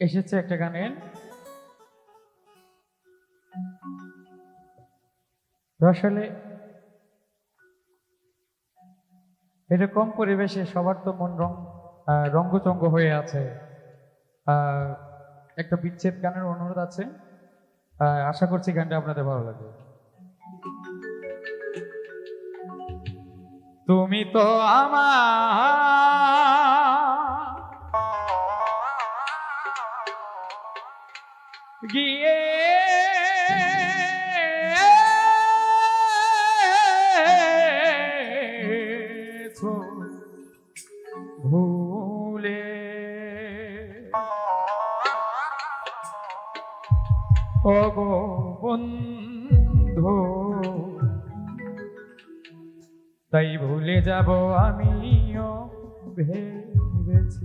এসেছে একটা গানের। আসলে এরকম পরিবেশে সবার তো মন রং রঙ্গচঙ্গ হয়ে আছে। একটা বিচ্ছেদ গানের অনুরোধ আছে। আশা করছি গানটা আপনাদের ভালো লাগবে। তুমি তো আমার গিয়ে ভুলে ও গো বন্ধু তাই ভুলে যাব আমিও ভেবেছি।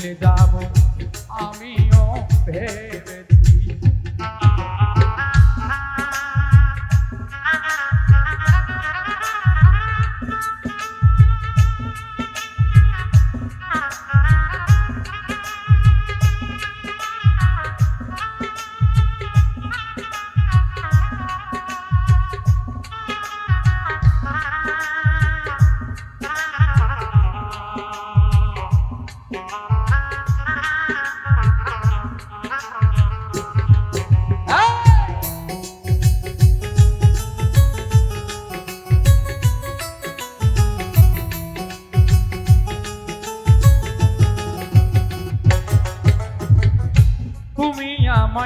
ভুলে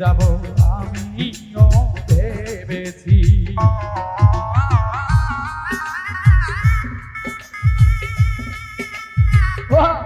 যাব আমিও ভেবেছি বাহ!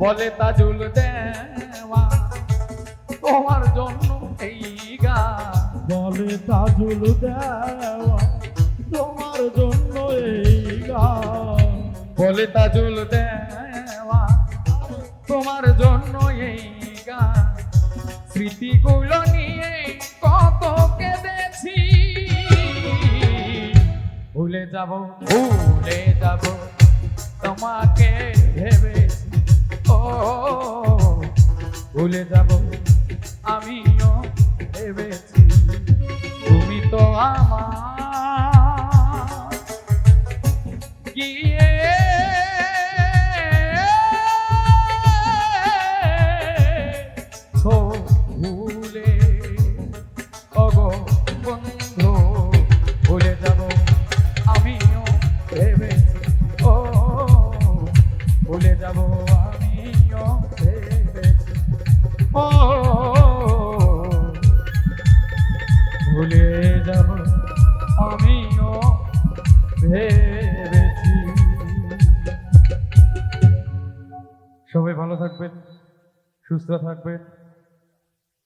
বলে তাজুল দেওয়া তোমার জন্য এই গা। বলে তাজুল দেওয়া তোমার জন্য এই গা। বলে তাজুল দেওয়া তোমার জন্য এই গা। স্মৃতিগুলো নিয়ে কত কেঁদেছি। ভুলে যাব ভুলে যাব তোমাকে ভেবেছি। ভুলে যাব আমিও থাকবেন সুস্থ থাকবেন।